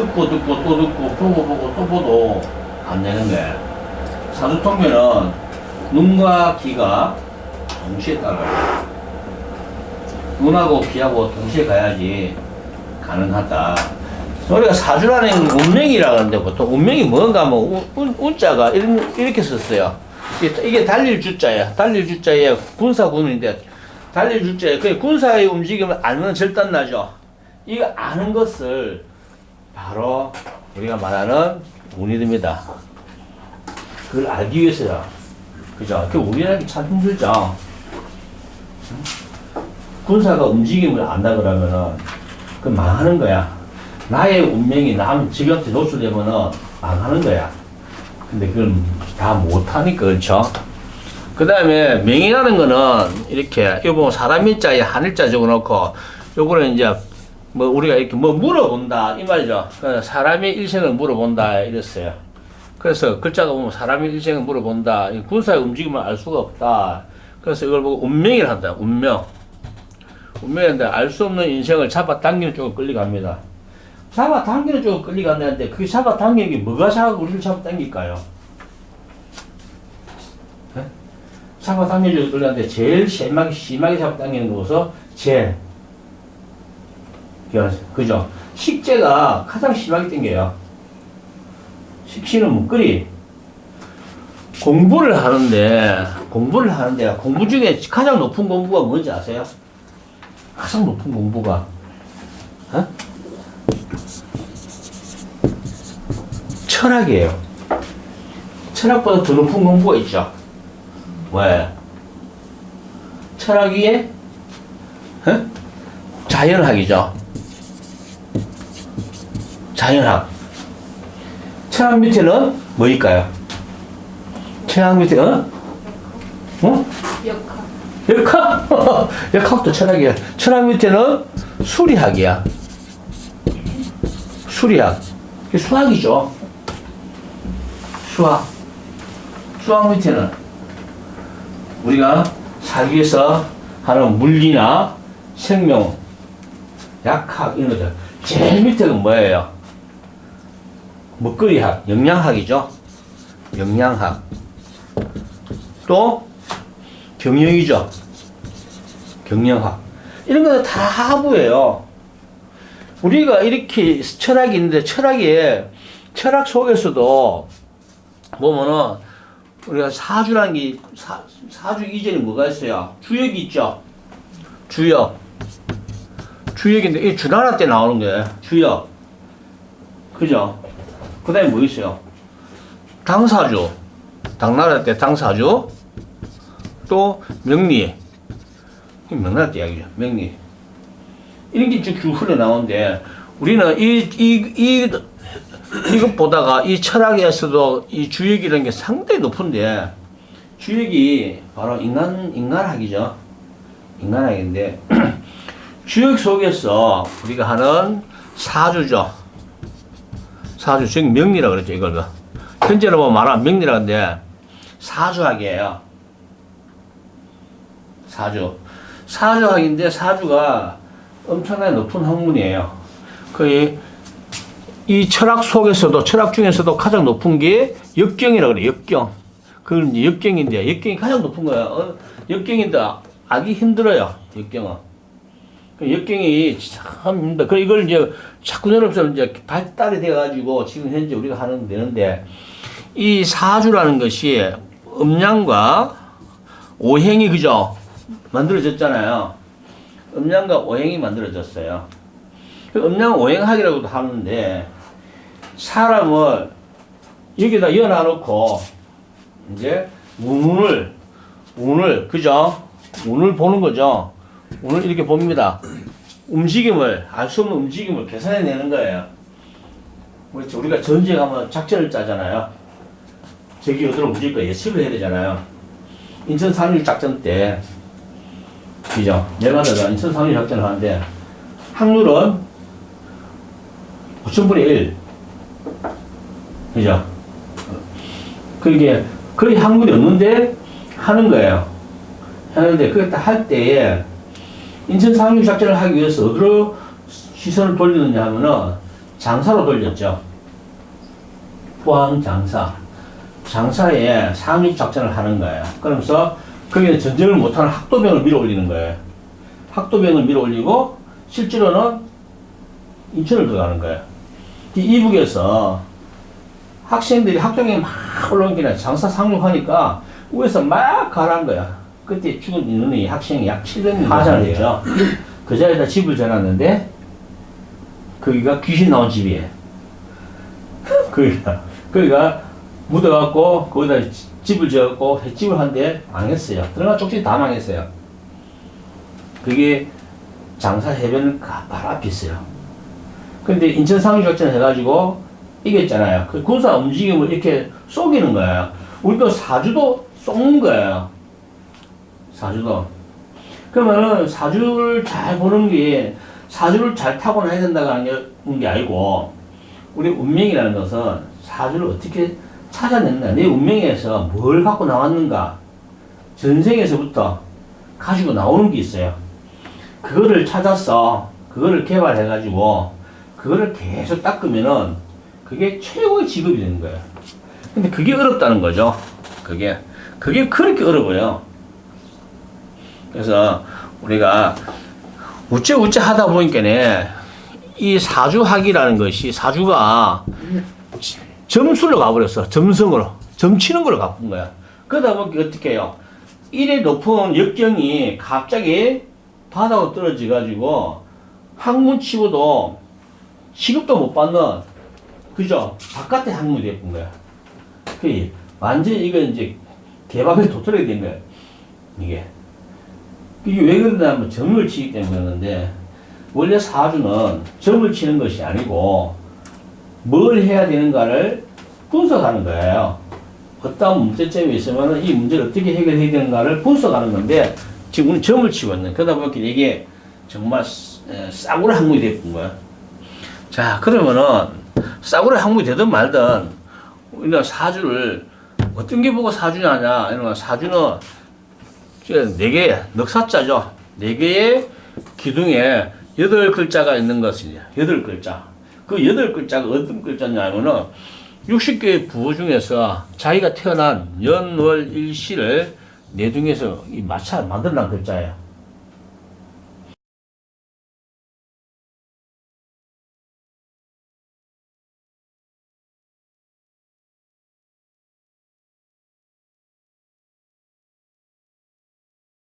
듣고 듣고 또 듣고 보고 보고 또 보도 안 되는 거야. 사두통면은 눈과 귀가 동시에 따라요. 눈하고 귀하고 동시에 가야지 가능하다. 우리가 사주라는 운명이라 그러는데 보통 운명이 뭔가 운, 운자가 이렇게 썼어요. 이게, 이게 달릴 주자야. 달릴 주자에 군사군인데 달릴 주자에 그 군사의 움직임을 알면 절단 나죠. 이거 아는 것을 바로 우리가 말하는 운이 됩니다. 그걸 알기 위해서야. 그죠? 그 우리라기 참 힘들죠. 군사가 움직임을 안다 그러면은 그 망하는 거야. 나의 운명이 남 지금한테 노출되면은 망하는 거야. 근데 그걸 다 못하니까 그렇죠. 그 다음에 명이라는 거는 이렇게 이거 보면 사람 일자에 한일자 적어놓고 요거는 이제 뭐 우리가 이렇게 뭐 물어본다 이 말이죠. 그래서 사람의 일생을 물어본다 이랬어요. 그래서 글자가 보면 사람의 일생을 물어본다. 이 군사의 움직임을 알 수가 없다. 그래서 이걸 보고 운명이라 한다. 운명. 운명인데 알 수 없는 인생을 잡아당기는 쪽으로 끌려갑니다. 잡아당기는 쪽으로 끌려간다는데 그 잡아당기는 게 뭐가 자꾸 우리를 잡아당길까요? 네? 잡아당기는 쪽으로 끌려가는데 제일 심하게, 심하게 잡아당기는 곳은 제 그죠? 식재가 가장 심하게 당겨요. 식신은 문거리. 공부를 하는데, 공부를 하는데, 공부 중에 가장 높은 공부가 뭔지 아세요? 가장 높은 공부가, 어? 철학이에요. 철학보다 더 높은 공부가 있죠. 왜? 철학 위에, 어? 자연학이죠. 자연학. 철학 밑에는 뭐일까요? 철학 밑에, 어? 어? 역학. 역학? 역학도 철학이야. 철학 밑에는 수리학이야. 수리학. 수학이죠. 수학. 수학 밑에는 우리가 살기 위해서 하는 물리나 생명, 약학 이런 거죠. 제일 밑에가 뭐예요? 먹거리학, 영양학이죠. 영양학. 또 경영이죠. 경영학. 이런 거는 다 하부예요. 우리가 이렇게 철학이 있는데 철학에 철학 속에서도 보면은 우리가 사주라는 게 사, 사주 이전에 뭐가 있어요? 주역이 있죠. 주역. 주역인데 이 주나라 때 나오는 거예요. 주역. 그죠? 그 다음에 뭐 있어요? 당사주. 당나라 때 당사주. 또 명리. 이 명나라 때 이야기죠. 명리. 이런 게쭉 흘러나오는데 우리는 이, 이, 이, 이것 보다가 이 철학에서도 이 주역이라는 게 상당히 높은데 주역이 바로 인간, 인간학이죠. 인간학인데 주역 속에서 우리가 하는 사주죠. 사주, 즉 명리라 그랬죠, 이걸. 현재로 보면 말하면 명리라는데 사주학이에요. 사주. 사주학인데 사주가 엄청나게 높은 학문이에요. 거의 이 철학 속에서도 철학 중에서도 가장 높은 게 역경이라 그래. 역경. 이제 역경인데 역경이 가장 높은 거야. 어, 역경인데 알기 힘들어요. 역경은. 그 역경이 참 힘들어. 그 이걸 이제 자꾸 여러분서 이제 발달이 돼가지고 지금 현재 우리가 하는 되는데 이 사주라는 것이 음양과 오행이 그죠 만들어졌잖아요. 음양과 오행이 만들어졌어요. 그 음양 오행학이라고도 하는데 사람을 여기다 연어놓고 이제 운을 운을 그죠? 운을 보는 거죠. 운을 이렇게 봅니다. 움직임을 알 수 없는 움직임을 계산해 내는 거예요. 우리가 전쟁하면 작전을 짜잖아요. 저기 어디로 움직일 거 예측을 해야 되잖아요. 인천 3.1 작전 때 그죠? 내가다가 인천 3.1 작전을 하는데 확률은 5천분의 1 그죠? 그게 거의 확률이 없는데 하는 거예요. 하는데 그걸 딱 할 때에 인천 상륙 작전을 하기 위해서 어디로 시선을 돌리느냐 하면은 장사로 돌렸죠. 포항 장사. 장사에 상륙 작전을 하는 거예요. 그러면서 거기는 전쟁을 못하는 학도병을 밀어 올리는 거예요. 학도병을 밀어 올리고 실제로는 인천을 들어가는 거예요. 이 이북에서 학생들이 학교에 막게 아니라 장사 상륙하니까 위에서 막 가라는 거야. 그때 죽은 인원이 학생이 약 700명 하산을 했죠. 그 자리에다 집을 지어놨는데 거기가 귀신 나온 집이에요. 거기가 거기가 묻어갖고 거기다 지- 집을 지었고 집을 한데 망했어요. 들어가 쪽지 다 망했어요. 그게 장사 해변 가- 바로 앞에 있어요. 근데 인천 상륙작전 해가지고 이겼잖아요. 그 군사 움직임을 이렇게 쏘기는 거예요. 우리도 사주도 쏘는 거예요. 사주도. 그러면은 사주를 잘 보는 게 사주를 잘 타고나야 게- 게 아니고 우리 운명이라는 것은 사주를 어떻게 찾아냈나 내 운명에서 뭘 갖고 나왔는가 전생에서부터 가지고 나오는 게 있어요. 그거를 찾아서 그거를 개발해 가지고 그거를 계속 닦으면은 그게 최고의 직업이 되는 거예요. 근데 그게 어렵다는 거죠. 그게 그게 그렇게 어려워요. 그래서 우리가 우째 우째 하다 보니까네 이 사주학이라는 것이 사주가 점수로 가버렸어. 점성으로. 점치는 걸로 가본 거야. 그러다 보니까 어떻게 해요? 일의 높은 역경이 갑자기 바닥으로 떨어져 가지고 학문 치고도 시급도 못 받는 그죠? 바깥에 학문이 됐던 거야. 그 완전히 이건 이제 개밥에 도토리가 된 거야. 이게. 이게 왜 그러냐면 점을 치기 때문에 그러는데 원래 사주는 점을 치는 것이 아니고 뭘 해야 되는가를 분석하는 거예요. 어떤 문제점이 있으면 이 문제를 어떻게 해결해야 되는가를 분석하는 건데 지금 우리는 점을 치고 있는 그러다 보니까 이게 정말 에, 싸구려 항목이 됐던 거야. 자 그러면은 싸구려 항목이 되든 말든 우리가 사주를 어떤 게 보고 사주냐냐 이런 거 사주는 네 개, 넉사자죠. 네 개의 기둥에 여덟 글자가 있는 것이냐. 여덟 글자. 그 여덟 글자가 어떤 글자냐면은 60개의 부호 중에서 자기가 태어난 연, 월, 일, 시를 네 중에서 이 맞춰 만들어낸 글자예요.